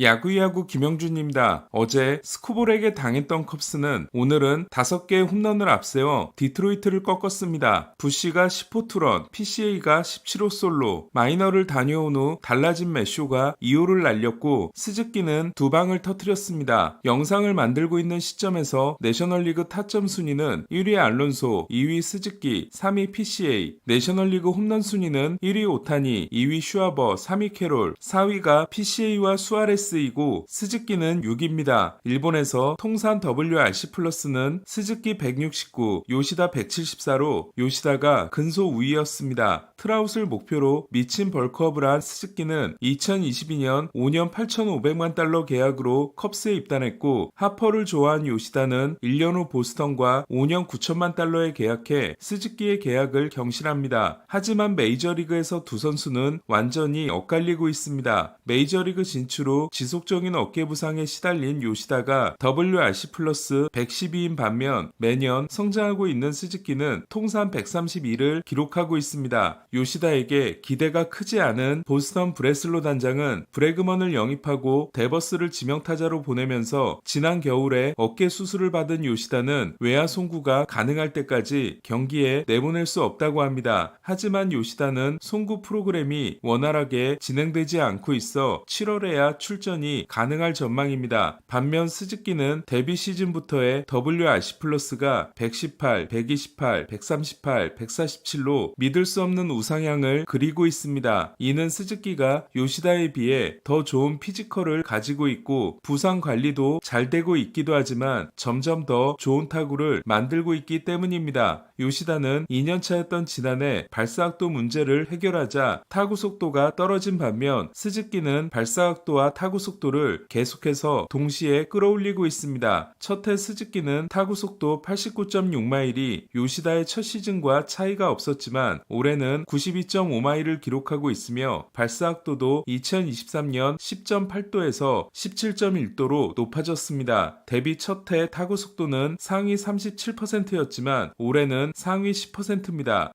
야구야구 김영준입니다. 어제 스코볼에게 당했던 컵스는 오늘은 5개의 홈런을 앞세워 디트로이트를 꺾었습니다. 부시가 10호 투런, PCA가 17호 솔로, 마이너를 다녀온 후 달라진 매쇼가 2호를 날렸고 스즈키는 두 방을 터뜨렸습니다. 영상을 만들고 있는 시점에서 내셔널리그 타점 순위는 1위 알론소, 2위 스즈키, 3위 PCA, 내셔널리그 홈런 순위는 1위 오타니, 2위 슈아버, 3위 캐롤, 4위가 PCA와 수아레스 이고 스즈키는 6위입니다. 일본에서 통산 WRC 플러스는 스즈키 169, 요시다 174로 요시다가 근소 우위였습니다. 트라웃을 목표로 미친 벌크업을 한 스즈키는 2022년 5년 8,500만 달러 계약으로 컵스에 입단했고 하퍼를 좋아한 요시다는 1년 후 보스턴과 5년 9천만 달러에 계약해 스즈키의 계약을 경신합니다. 하지만 메이저리그에서 두 선수는 완전히 엇갈리고 있습니다. 메이저리그 진출 후 지속적인 어깨 부상에 시달린 요시다가 WRC 플러스 112인 반면 매년 성장하고 있는 스즈키는 통산 132를 기록하고 있습니다. 요시다에게 기대가 크지 않은 보스턴 브레슬로 단장은 브래그먼을 영입하고 데버스를 지명타자로 보내면서 지난 겨울에 어깨 수술을 받은 요시다는 외야 송구가 가능할 때까지 경기에 내보낼 수 없다고 합니다. 하지만 요시다는 송구 프로그램이 원활하게 진행되지 않고 있어 7월에야 출전 이 가능할 전망입니다. 반면 스즈키는 데뷔 시즌부터의 WRC 플러스가 118, 128, 138, 147로 믿을 수 없는 우상향을 그리고 있습니다. 이는 스즈키가 요시다에 비해 더 좋은 피지컬을 가지고 있고 부상 관리도 잘 되고 있기도 하지만 점점 더 좋은 타구를 만들고 있기 때문입니다. 요시다는 2년차였던 지난해 발사각도 문제를 해결하자 타구 속도가 떨어진 반면 스즈키는 발사각도와 타구 속도를 계속해서 동시에 끌어올리고 있습니다. 첫 해 스즈키는 타구 속도 89.6마일이 요시다의 첫 시즌과 차이가 없었지만 올해는 92.5마일을 기록하고 있으며 발사각도도 2023년 10.8도에서 17.1도로 높아졌습니다. 데뷔 첫 해 타구 속도는 상위 37%였지만 올해는 상위 10%입니다.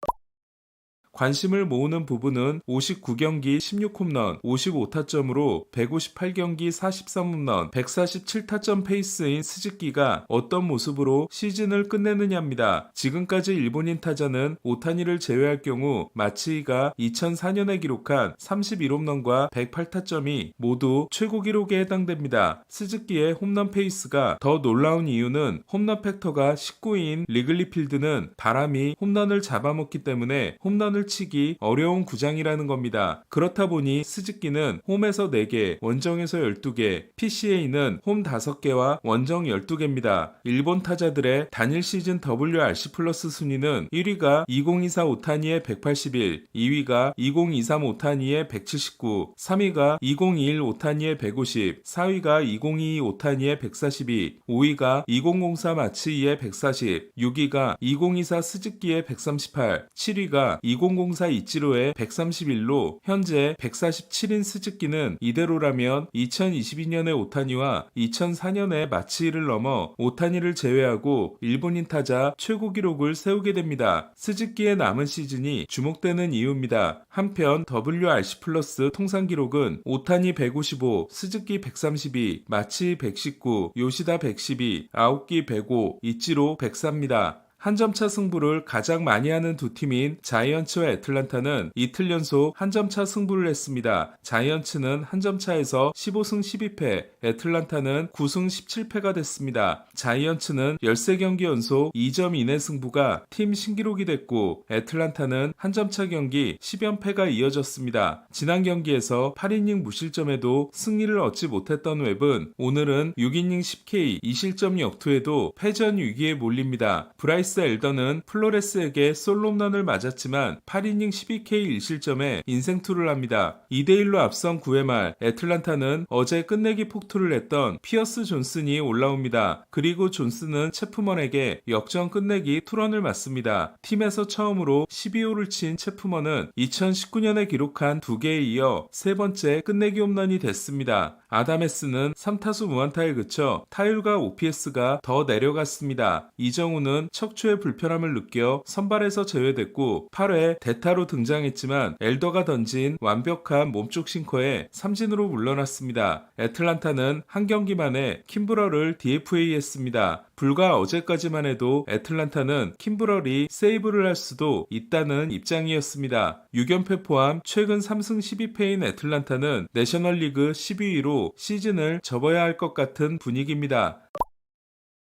관심을 모으는 부분은 59경기 16홈런, 55타점으로 158경기 43홈런, 147타점 페이스인 스즈키가 어떤 모습으로 시즌을 끝내느냐입니다. 지금까지 일본인 타자는 오타니를 제외할 경우 마치이가 2004년에 기록한 31홈런과 108타점이 모두 최고 기록에 해당됩니다. 스즈키의 홈런 페이스가 더 놀라운 이유는 홈런 팩터가 19인 리글리 필드는 바람이 홈런을 잡아먹기 때문에 홈런을 치기 어려운 구장이라는 겁니다. 그렇다 보니 스즈키는 홈에서 4개, 원정에서 12개, PCA는 홈 5개와 원정 12개입니다. 일본 타자들의 단일 시즌 WRC 플러스 순위는 1위가 2024 오타니의 181, 2위가 2023 오타니의 179, 3위가 2021 오타니의 150, 4위가 2022 오타니의 142, 5위가 2004 마츠이의 140, 6위가 2024 스즈키의 138, 7위가 2004 이치로의 131로 현재 147인 스즈키는 이대로라면 2022년의 오타니와 2004년의 마치이를 넘어 오타니를 제외하고 일본인 타자 최고 기록을 세우게 됩니다. 스즈키의 남은 시즌이 주목되는 이유입니다. 한편 WRC 플러스 통산 기록은 오타니 155, 스즈키 132, 마치 119, 요시다 112, 아오키 105, 이치로 104입니다. 한 점차 승부를 가장 많이 하는 두 팀인 자이언츠와 애틀란타는 이틀 연속 한 점차 승부를 했습니다. 자이언츠는 한 점차에서 15승 12패, 애틀란타는 9승 17패가 됐습니다. 자이언츠는 13경기 연속 2점 이내 승부가 팀 신기록이 됐고 애틀란타는 한 점차 경기 10연패가 이어졌습니다. 지난 경기에서 8이닝 무실점에도 승리를 얻지 못했던 웹은 오늘은 6이닝 10K 2실점 역투에도 패전 위기에 몰립니다. 브라이 스 엘더는 플로레스에게 솔로 홈런을 맞았지만 8이닝 12K 1실점에 인생투를 합니다. 2대1로 앞선 9회 말 애틀란타는 어제 끝내기 폭투를 했던 피어스 존슨이 올라옵니다. 그리고 존슨은 체프먼에게 역전 끝내기 투런을 맞습니다. 팀에서 처음으로 12호를 친 체프먼은 2019년에 기록한 2개에 이어 세 번째 끝내기 홈런이 됐습니다. 아다메스는 3타수 무안타에 그쳐 타율과 OPS가 더 내려갔습니다. 이정우는 척추 척추의 불편함을 느껴 선발에서 제외됐고 8회 대타로 등장했지만 엘더가 던진 완벽한 몸쪽 싱커에 삼진으로 물러났습니다. 애틀란타는 한 경기 만에 킴브러를 DFA 했습니다. 불과 어제까지만 해도 애틀란타는 킴브럴이 세이브를 할 수도 있다는 입장이었습니다. 6연패 포함 최근 3승 12패인 애틀란타는 내셔널리그 12위로 시즌을 접어야 할 것 같은 분위기입니다.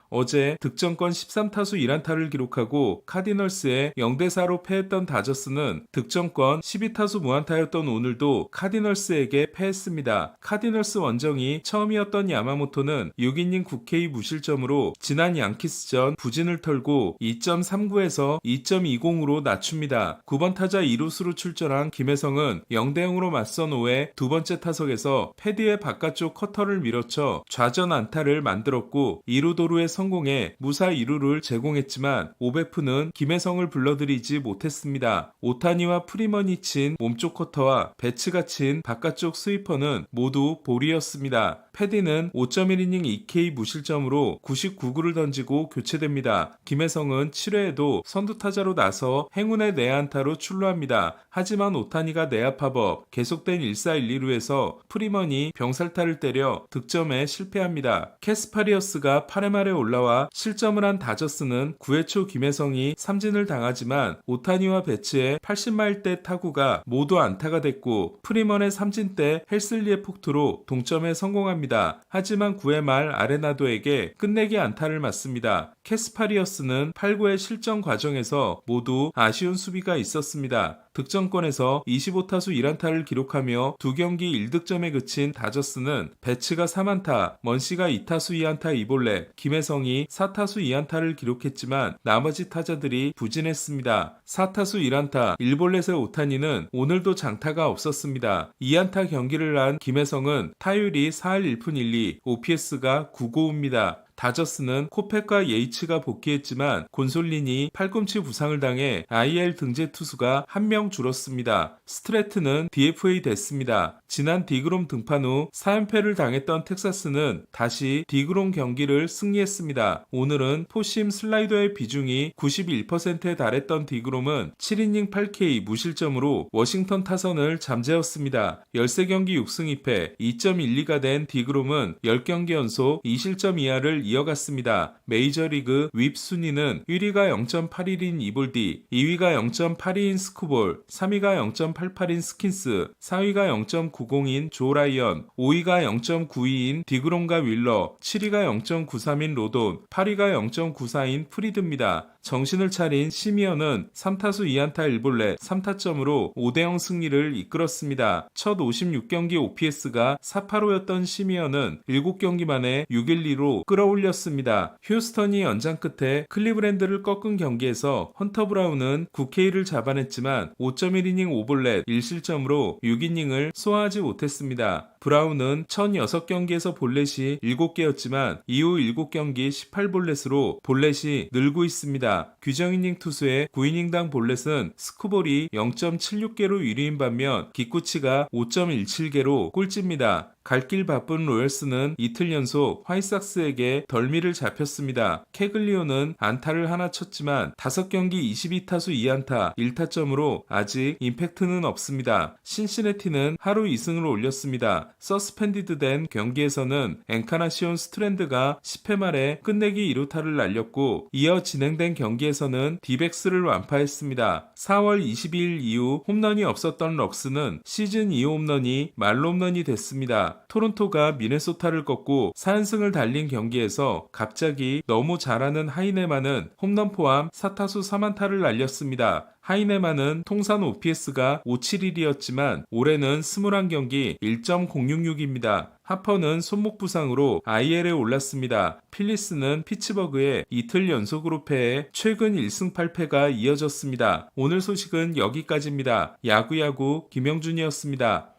어제 득점권 13타수 1안타를 기록하고 카디널스에 0대4로 패했던 다저스는 득점권 12타수 무안타였던 오늘도 카디널스에게 패했습니다. 카디널스 원정이 처음이었던 야마모토는 6이닝 9K 무실점으로 지난 양키스전 부진을 털고 2.39에서 2.20으로 낮춥니다. 9번 타자 2루수로 출전한 김혜성은 0대0으로 맞선 5회 두 번째 타석에서 패디의 바깥쪽 커터를 밀어쳐 좌전 안타를 만들었고 2루 도루에 성공해 무사 2루를 제공했지만 오베프는 김혜성을 불러들이지 못했습니다. 오타니와 프리먼이 친 몸쪽 커터와 배츠가 친 바깥쪽 스위퍼는 모두 볼이었습니다. 패디는 5.1이닝 2K 무실점으로 99구를 던지고 교체됩니다. 김혜성은 7회에도 선두타자로 나서 행운의 내안타로 출루합니다. 하지만 오타니가 내야파법 계속된 1-4-1-2루에서 프리먼이 병살타를 때려 득점에 실패합니다. 캐스파리어스가 8회 말에 올라와 실점을 한 다저스는 9회 초 김혜성이 삼진을 당하지만 오타니와 배츠의 80마일대 타구가 모두 안타가 됐고 프리먼의 삼진 때 헬슬리의 폭투로 동점에 성공합니다. 하지만 9회 말 아레나도에게 끝내기 안타를 맞습니다. 캐스파리어스는 8구의 실점 과정에서 모두 아쉬운 수비가 있었습니다. 득점권에서 25타수 1안타를 기록하며 두 경기 1득점에 그친 다저스는 배츠가 3안타, 먼시가 2타수 2안타 2볼넷, 김혜성이 4타수 2안타를 기록했지만 나머지 타자들이 부진했습니다. 4타수 1안타, 1볼넷의 오타니는 오늘도 장타가 없었습니다. 2안타 경기를 한 김혜성은 타율이 4할 1푼 1리, OPS가 9고입니다. 다저스는 코펙과 예이츠가 복귀했지만 곤솔린이 팔꿈치 부상을 당해 IL 등재 투수가 한 명 줄었습니다. 스트레트는 DFA 됐습니다. 지난 디그롬 등판 후 4연패를 당했던 텍사스는 다시 디그롬 경기를 승리했습니다. 오늘은 포심 슬라이더의 비중이 91%에 달했던 디그롬은 7이닝 8K 무실점으로 워싱턴 타선을 잠재웠습니다. 13경기 6승 2패 2.12가 된 디그롬은 10경기 연속 2실점 이하를 이어갔습니다. 메이저리그 윕 순위는 1위가 0.81인 이볼디, 2위가 0.82인 스쿠볼, 3위가 0.88인 스킨스, 4위가 0.90인 조 라이언, 5위가 0.92인 디그롬과 윌러, 7위가 0.93인 로돈, 8위가 0.94인 프리드입니다. 정신을 차린 시미언은 3타수 2안타 1볼넷 3타점으로 5대0 승리를 이끌었습니다. 첫 56경기 OPS가 485였던 시미언은 7경기 만에 6-1-2로 끌어올렸습니다. 휴스턴이 연장 끝에 클리브랜드를 꺾은 경기에서 헌터 브라운은 9K를 잡아냈지만 5.1이닝 5볼넷 1실점으로 6이닝을 소화 하지 못했습니다. 브라운은 1006경기에서 볼넷이 7개였지만 이후 7경기 18볼넷으로 볼넷이 늘고 있습니다. 규정이닝 투수의 9이닝당 볼넷은 스쿠볼이 0.76개로 1위인 반면 기쿠치가 5.17개로 꼴찌입니다. 갈 길 바쁜 로열스는 이틀 연속 화이삭스에게 덜미를 잡혔습니다. 캐글리오는 안타를 하나 쳤지만 5경기 22타수 2안타 1타점으로 아직 임팩트는 없습니다. 신시내티는 하루 2승을 올렸습니다. 서스펜디드 된 경기에서는 엔카나시온 스트랜드가 10회 말에 끝내기 2루타를 날렸고 이어 진행된 경기에서는 디백스를 완파했습니다. 4월 22일 이후 홈런이 없었던 럭스는 시즌 2호 홈런이 말로 홈런이 됐습니다. 토론토가 미네소타를 꺾고 4연승을 달린 경기에서 갑자기 너무 잘하는 하이네마는 홈런 포함 4타수 3안타를 날렸습니다. 하이네마는 통산 OPS가 571이었지만 올해는 21경기 1.066입니다. 하퍼는 손목 부상으로 IL에 올랐습니다. 필리스는 피츠버그에 이틀 연속으로 패해 최근 1승 8패가 이어졌습니다. 오늘 소식은 여기까지입니다. 야구야구 김영준이었습니다.